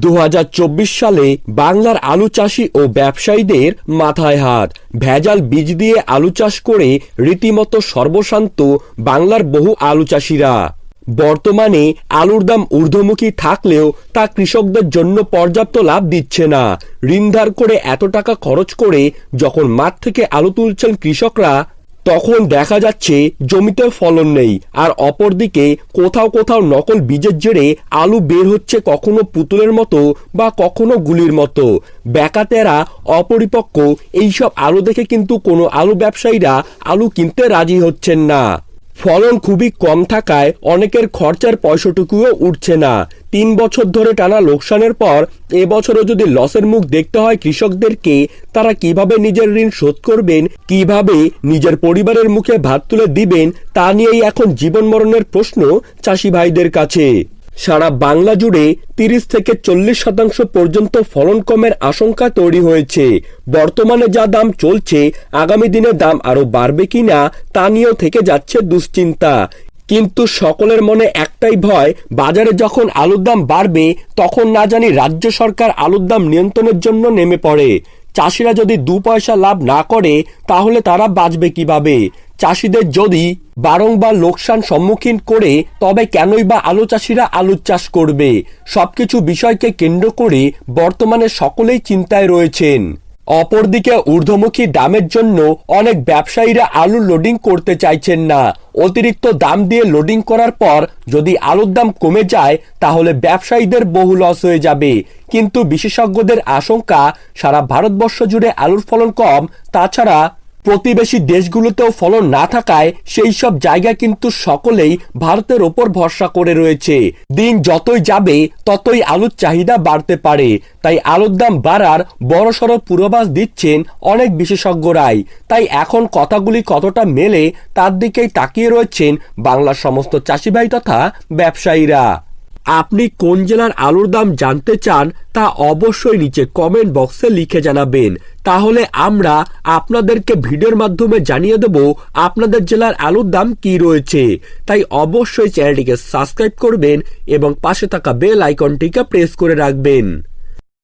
দু হাজার চব্বিশ সালে বাংলার আলু চাষি ও ব্যবসায়ীদের মাথায় হাত। ভেজাল বীজ দিয়ে আলু চাষ করে রীতিমতো সর্বশান্ত বাংলার বহু আলু চাষিরা। বর্তমানে আলুর দাম ঊর্ধ্বমুখী থাকলেও তা কৃষকদের জন্য পর্যাপ্ত লাভ দিচ্ছে না। ঋণধার করে এত টাকা খরচ করে যখন মাঠ থেকে আলু তুলছেন কৃষকরা তখন দেখা যাচ্ছে জমিতে ফলন নেই। আর অপরদিকে কোথাও কোথাও নকল বীজের জেরে আলু বের হচ্ছে কখনো পুতুলের মতো বা কখনো গুলির মতো। ব্যাকাতেরা অপরিপক্ক এইসব আলু দেখে কিন্তু কোনো আলু ব্যবসায়ীরা আলু কিনতে রাজি হচ্ছেন না। ফলন খুবই কম থাকায় অনেকের খরচার পয়সাটুকুও উঠছে না। তিন বছর ধরে টানা লোকসানের পর এবছরও যদি লসের মুখ দেখতে হয় কৃষকদেরকে, তারা কীভাবে নিজের ঋণ শোধ করবেন, কীভাবে নিজের পরিবারের মুখে ভাত তুলে দিবেন, তা নিয়েই এখন জীবন মরণের প্রশ্ন চাষি ভাইদের কাছে। সারা বাংলা জুড়ে তিরিশ থেকে চল্লিশ শতাংশ পর্যন্ত ফলন কমের আশঙ্কা তৈরি হয়েছে। বর্তমানে যা দাম চলছে, আগামী দিনে দাম আরও বাড়বে কিনা, তা নিয়েও থেকে যাচ্ছে দুশ্চিন্তা। কিন্তু সকলের মনে একটাই ভয়, বাজারে যখন আলুর দাম বাড়বে, তখন না জানি রাজ্য সরকার আলুর দাম নিয়ন্ত্রণের জন্য নেমে পড়ে। চাষিরা যদি দু পয়সা লাভ না করে, তাহলে তারা বাঁচবে কীভাবে? চাষিদের যদি বারংবার লোকসান সম্মুখীন করে, তবে কেনই বা আলু চাষিরা আলু চাষ করবে? সবকিছু বিষয়কে কেন্দ্র করে বর্তমানে সকলেই চিন্তায় রয়েছেন। অপরদিকে ঊর্ধ্বমুখী দামের জন্য অনেক ব্যবসায়ীরা আলু লোডিং করতে চাইছেন না। অতিরিক্ত দাম দিয়ে লোডিং করার পর যদি আলুর দাম কমে যায়, তাহলে ব্যবসায়ীদের বহু লস হয়ে যাবে। কিন্তু বিশেষজ্ঞদের আশঙ্কা, সারা ভারতবর্ষ জুড়ে আলুর ফলন কম, তাছাড়া প্রতিবেশী দেশগুলোতেও ফলন না থাকায় সেই সব জায়গা কিন্তু সকলেই ভারতের ওপর ভরসা করে রয়েছে। দিন যতই যাবে, ততই আলুর চাহিদা বাড়তে পারে। তাই আলুর দাম বাড়ার বড়সড় পূর্বাভাস দিচ্ছেন অনেক বিশেষজ্ঞরাই। তাই এখন কথাগুলি কতটা মেলে তার দিকেই তাকিয়ে রয়েছেন বাংলার সমস্ত চাষিভাই তথা ব্যবসায়ীরা। আপনি কোন জেলার আলুর দাম জানতে চান তা অবশ্যই নিচে কমেন্ট বক্সে লিখে জানাবেন। তাহলে আমরা আপনাদেরকে ভিডিওর মাধ্যমে জানিয়ে দেব আপনাদের জেলার আলুর দাম কি রয়েছে। তাই অবশ্যই চ্যানেলটিকে সাবস্ক্রাইব করবেন এবং পাশে থাকা বেল আইকনটিকে প্রেস করে রাখবেন।